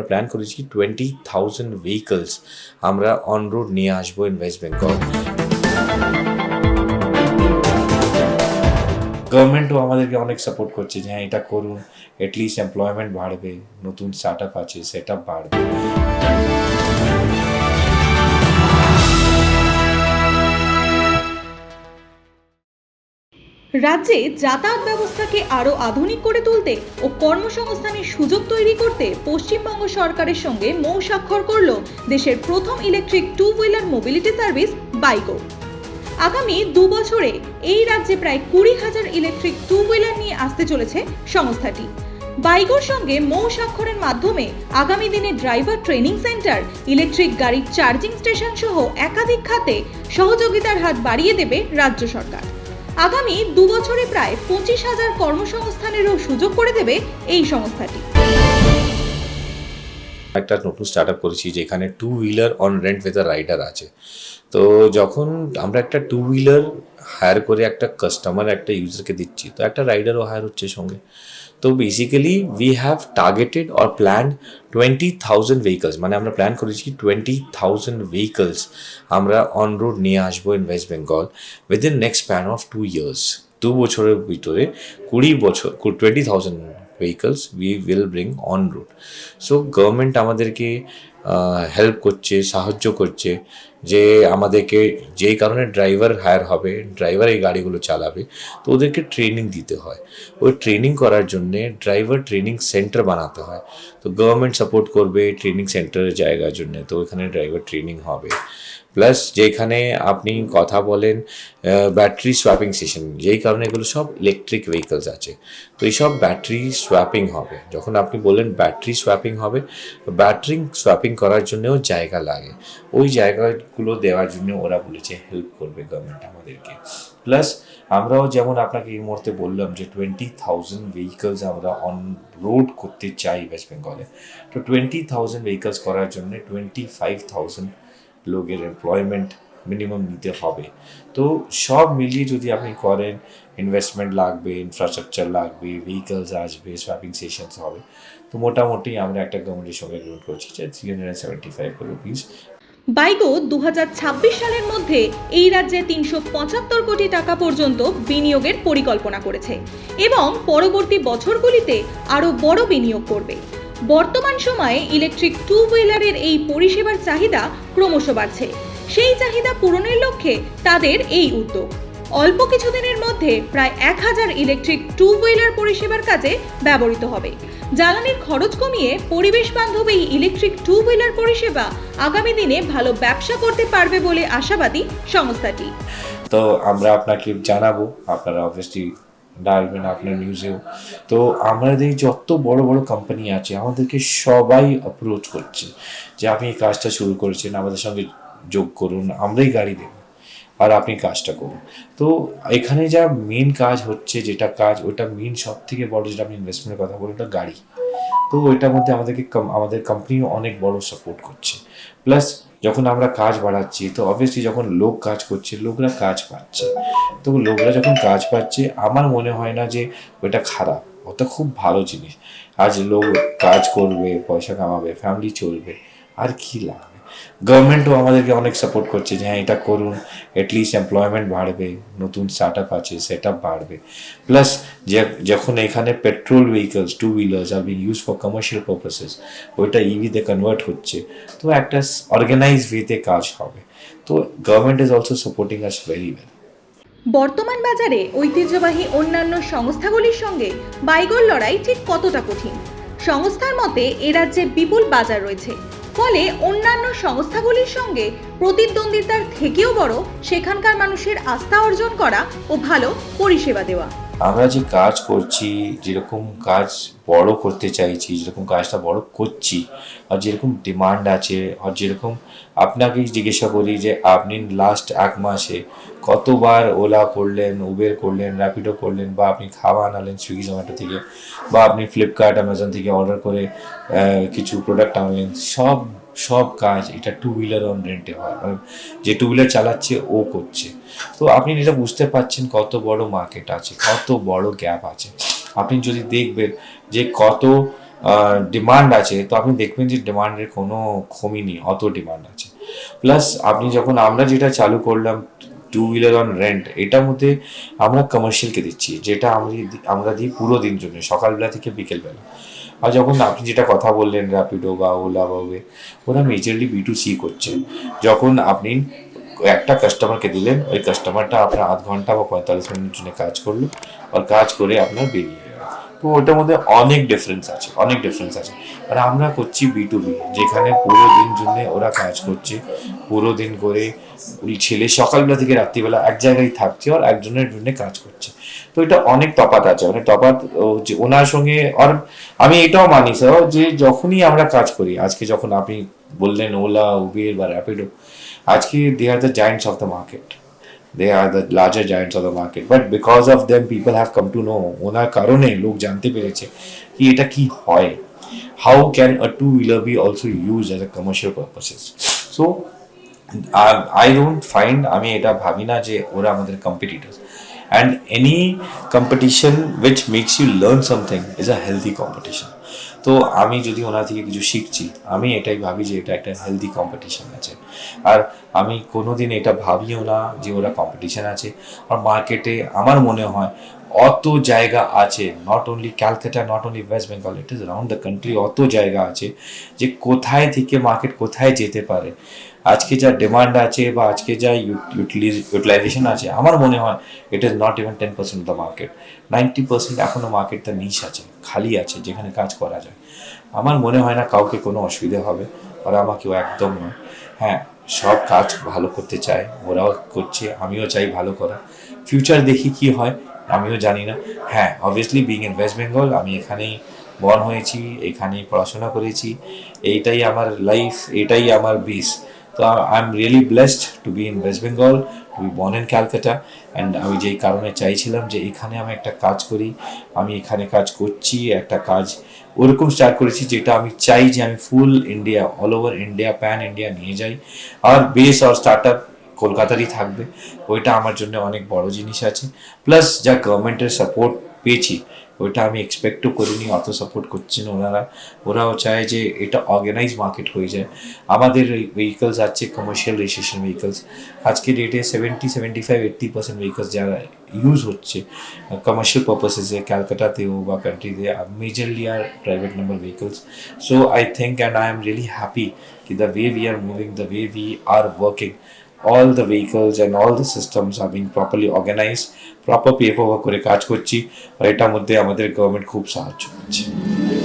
আমরা প্ল্যান করেছি twenty thousand vehicles আমরা অন রোড নিয়ে আসব ইন ওয়েস্ট বেঙ্গল গভর্নমেন্টও আমাদেরকে অনেক সাপোর্ট করছে যে হ্যাঁ এটা করুন অ্যাটলিস্ট এমপ্লয়মেন্ট বাড়বে, নতুন স্টার্ট আপ আছে সেট আপ বাড়বে। রাজ্যে যাতায়াত ব্যবস্থাকে আরও আধুনিক করে তুলতে ও কর্মসংস্থানের সুযোগ তৈরি করতে পশ্চিমবঙ্গ সরকারের সঙ্গে মৌ স্বাক্ষর করল দেশের প্রথম electric two wheeler mobility service বাইকো আগামী দু বছরে এই রাজ্যে প্রায় কুড়ি হাজার ইলেকট্রিক টু হুইলার নিয়ে আসতে চলেছে সংস্থাটি। বাইকোর সঙ্গে মৌ স্বাক্ষরের মাধ্যমে আগামী দিনে ড্রাইভার ট্রেনিং সেন্টার ইলেকট্রিক গাড়ির চার্জিং স্টেশন সহ একাধিক খাতে সহযোগিতার হাত বাড়িয়ে দেবে রাজ্য সরকার। আগামী দু বছরে প্রায় পঁচিশ হাজার কর্মসংস্থানেরও সুযোগ করে দেবে এই সংস্থাটি। একটা নতুন স্টার্ট আপ করেছি যেখানে two wheeler on rent with rider আছে। তো যখন আমরা একটা টু হুইলার হায়ার করে একটা কাস্টমার একটা ইউজারকে দিচ্ছি, তো একটা রাইডারও হায়ার হচ্ছে সঙ্গে। তো basically we have targeted or plan twenty thousand vehicles মানে আমরা প্ল্যান করেছি টোয়েন্টি থাউজেন্ড ভেহিকলস আমরা অন রোড নিয়ে আসব in West Bengal within next span of two years দু বছরের ভিতরে কুড়ি বছর twenty thousand vehicles we will bring on road so government আমাদেরকে হেল্প করছে সাহায্য করছে। যে আমাদেরকে যেই কারণে ড্রাইভার হায়ার হবে, ড্রাইভার এই গাড়িগুলো চালাবে, তো ওদেরকে ট্রেনিং দিতে হয়। ওই ট্রেনিং করার জন্যে ড্রাইভার ট্রেনিং সেন্টার বানাতে হয়। তো গভর্নমেন্ট সাপোর্ট করবে ট্রেনিং সেন্টারের জায়গার জন্য, তো ওখানে ড্রাইভার ট্রেনিং হবে। প্লাস যেখানে আপনি কথা বলেন ব্যাটারি সোয়াপিং সেশন, যেই কারণে এগুলো সব ইলেকট্রিক ভেহিকলস আছে, তো এইসব ব্যাটারি সোয়াপিং হবে। যখন আপনি বললেন ব্যাটারি সোয়াপিং হবে, ব্যাটারি সোয়াপিং করার জন্যও জায়গা লাগে। ওই জায়গাগুলো দেওয়ার জন্য ওরা বলেছে হেল্প করবে গভর্নমেন্ট আমাদেরকে। প্লাস আমরাও যেমন আপনাকে এই মুহূর্তে বললাম যে টোয়েন্টি থাউজেন্ড ভেহিকলস আমরা অন রোড করতে চাই ওয়েস্ট বেঙ্গলে তো টোয়েন্টি থাউজেন্ড ভেহিকলস করার জন্য টোয়েন্টি ফাইভ থাউজেন্ড লোকের এমপ্লয়মেন্ট মিনিমাম নিতে হবে। তো সব মিলিয়ে যদি আপনি করেন ইনভেস্টমেন্ট লাগবে ইনফ্রাস্ট্রাকচার লাগবে ভেহিকলস আসবে শপিং সেশনস হবে, তো মোটামুটি আমরা একটা গভর্নমেন্টের সঙ্গে এগ্রিমেন্ট করছি যে three hundred seventy five rupees বাইগো দু সালের মধ্যে এই রাজ্যে তিনশো পঁচাত্তর কোটি টাকা পর্যন্ত বিনিয়োগের পরিকল্পনা করেছে এবং পরবর্তী বছরগুলিতে আরও বড় বিনিয়োগ করবে। বর্তমান সময়ে ইলেকট্রিক টু হুইলারের এই পরিষেবার চাহিদা ক্রমশ বাড়ছে। সেই চাহিদা পূরণের লক্ষ্যে তাদের এই উদ্যোগ। অল্প কিছুদিনের মধ্যে প্রায় এক হাজার ইলেকট্রিক টু হুইলার পরিষেবার কাজে ব্যবহৃত হবে। জ্বালানির খরচ কমিয়ে পরিবেশ বান্ধব এই ইলেকট্রিক টু হুইলার পরিষেবা আগামী দিনে ভালো ব্যবসা করতে পারবে বলে আশাবাদী সংস্থাটি। তো আমরা আপনাকে জানাব, আপনারা অবভিয়াসলি ডালবেন আপনার নিউজেও তো আমাদের যত বড় বড় কোম্পানি আছে, আমাদেরকে সবাই অ্যাপ্রোচ করছে যে আপনি এই কাজটা শুরু করেছেন, আমাদের সঙ্গে যোগ করুন, আমরাই গাড়ি দেব। আর আপনি কাজটা করুন। তো এখানে যা মেন কাজ হচ্ছে, যেটা কাজ, ওটা মেন সব থেকে বড় যেটা আপনি ইনভেস্টমেন্টের কথা বলেন ওটা গাড়ি। তো ওইটার মধ্যে আমাদেরকে আমাদের কোম্পানিও অনেক বড় সাপোর্ট করছে। প্লাস যখন আমরা কাজ বাড়াচ্ছি, তো অবভিয়াসলি যখন লোক কাজ করছে, লোকরা কাজ পাচ্ছে। তো লোকরা যখন কাজ পাচ্ছে, আমার মনে হয় না যে ওটা খারাপ, ওটা খুব ভালো জিনিস। আজ লোক কাজ করবে, পয়সা কামাবে ফ্যামিলি চলবে, আর কি লাগবে গভর্নমেন্টও আমাদেরকে অনেক সাপোর্ট করছে যে হ্যাঁ এটা করুন অ্যাটলিস্ট এমপ্লয়মেন্ট বাড়বে, নতুন স্টার্ট আপ আছে সেট আপ বাড়বে প্লাস যখন এখানে petrol vehicles two wheelers are being use for commercial purposes ওইটা ইভিতে কনভার্ট হচ্ছে, তো একটা অর্গানাইজ ওয়েতে কাজ হবে। তো government is also supporting us very well বর্তমান বাজারে ঐতিহ্যবাহী অন্যান্য সংস্থাগুলির সঙ্গে বাইগোর লড়াই ঠিক কতটা কঠিন? সংস্থার মতে এ রাজ্যে বিপুল বাজার রয়েছে। ফলে অন্যান্য সংস্থাগুলির সঙ্গে প্রতিদ্বন্দ্বিতার থেকেও বড় সেখানকার মানুষের আস্থা অর্জন করা ও ভালো পরিষেবা দেওয়া। আমরা যে কাজ করছি, যেরকম কাজ বড় করতে চাইছি, যেরকম কাজটা বড় করছি, আর যেরকম ডিমান্ড আছে, আর যেরকম আপনাকেই জিজ্ঞাসা করি যে আপনি লাস্ট এক মাসে কতবার ওলা করলেন উবের করলেন র্যাপিডো করলেন, বা আপনি খাওয়া আনালেন সুইগি জোম্যাটো থেকে, বা আপনি ফ্লিপকার্ট অ্যামাজন থেকে অর্ডার করে কিছু প্রোডাক্ট আনলেন, সব সব কাজ এটা টু হুইলার অন রেন্টে হয়। মানে যে টু হুইলার চালাচ্ছে, ও করছে। তো আপনি এটা বুঝতে পারছেন কত বড় মার্কেট আছে, কত বড় গ্যাপ আছে। আপনি যদি দেখবেন যে কত ডিমান্ড আছে, তো আপনি দেখবেন যে ডিমান্ডের কোনো কমই নেই, অত ডিমান্ড আছে। প্লাস আপনি যখন আমরা যেটা চালু করলাম টু হুইলার অন রেন্ট এটার মধ্যে আমরা কমার্শিয়ালকে দিচ্ছি, যেটা আমরা আমরা দিই পুরো দিন জন্য, সকালবেলা থেকে বিকেলবেলা। আর যখন আপনি যেটা কথা বললেন র্যাপিডো বা ওলা বা ওয়ে ওরা মেজরলি বি টু সি করছে। যখন আপনি একটা কাস্টমারকে দিলেন, ওই কাস্টমারটা আপনার আধ ঘণ্টা বা পঁয়তাল্লিশ মিনিটের জন্য কাজ করল, আর কাজ করে আপনার বেরিয়ে তো ওটার মধ্যে অনেক ডিফারেন্স আছে, অনেক ডিফারেন্স আছে। আর আমরা করছি বি টু বি যেখানে পুরো দিন জন্য ওরা কাজ করছে। পুরো দিন করে ওই ছেলে সকালবেলা থেকে রাত্রিবেলা এক জায়গায় থাকছে আর একজনের জন্য কাজ করছে। তো এটা অনেক তফাৎ আছে তফাৎ ও যে ওনার সঙ্গে আর আমি এটাও মানি স্যার যে যখনই আমরা কাজ করি, আজকে যখন আপনি বললেন ওলা উবের বা র্যাপিডো আজকে they are the giants of the market they are the larger giants of the market but because of them people have come to know owner কারণে লোক জানতে পেরেছে কি এটা কি হয় how can a two wheeler be also use as a commercial purposes so I don't find আমি এটা ভাবি না যে ওরা আমাদের competitors and any competition which makes you learn something is a healthy competition তো আমি যদি ওনার থেকে কিছু শিখছি, আমি এটাই ভাবি যে এটা একটা হেলদি কম্পিটিশান আছে। আর আমি কোনোদিন এটা ভাবিও না যে ওরা কম্পিটিশান আছে। আর মার্কেটে আমার মনে হয় অত জায়গা আছে not only Calcutta not only West Bengal it is round the country অত জায়গা আছে যে কোথায় থেকে মার্কেট কোথায় যেতে পারে। আজকে যা ডিমান্ড আছে বা আজকে যা ইউটিলাইজেশন আছে, আমার মনে হয় it is not even ten percent the market ninety percent এখনও মার্কেট তার নিশ আছে, খালি আছে, যেখানে কাজ করা যায়। আমার মনে হয় না কাউকে কোনো অসুবিধা হবে আর আমাকেও একদম নয়। হ্যাঁ সব কাজ ভালো করতে চায়, ওরাও করছে, আমিও চাই ভালো করা। ফিউচার দেখি কি হয়, আমিও জানি না। হ্যাঁ obviously being in West Bengal আমি এখানেই বর্ন হয়েছি, এখানেই পড়াশোনা করেছি, এইটাই আমার লাইফ এটাই আমার বেস তো I am really blessed to be in West Bengal to be born in Calcutta and আমি যেই কারণে চাইছিলাম যে এখানে আমি একটা কাজ করি, আমি এখানে কাজ করছি, একটা কাজ ওরকম স্টার্ট করেছি যেটা আমি চাই যে আমি full India all over India pan India নিয়ে যাই। আর বেস আর স্টার্ট আপ কলকাতারই থাকবে, ওইটা আমার জন্য অনেক বড় জিনিস আছে। প্লাস যা গভর্নমেন্টের সাপোর্ট পেয়েছি ওইটা আমি এক্সপেক্টও করিনি, অত সাপোর্ট করছেন ওনারা। ওরাও চায় যে এটা অর্গানাইজ মার্কেট হয়ে যায়। আমাদের ভেহিকলস আছে কমার্শিয়াল রেজিস্ট্রেশন ভেহিকলস আজকে ডেটে seventy seventy five eighty percent vehicles যারা ইউজ হচ্ছে কমার্শিয়াল পারপাসেসে ক্যালকাটাতেও বা কান্ট্রিতে majorly R private number vehicles so I think and I am really happy কি the way we are moving the way we are working all the vehicles and all the systems are being properly organized proper paperwork করে কাজ করছি আর এটার মধ্যে আমাদের government খুব সাহায্য করছে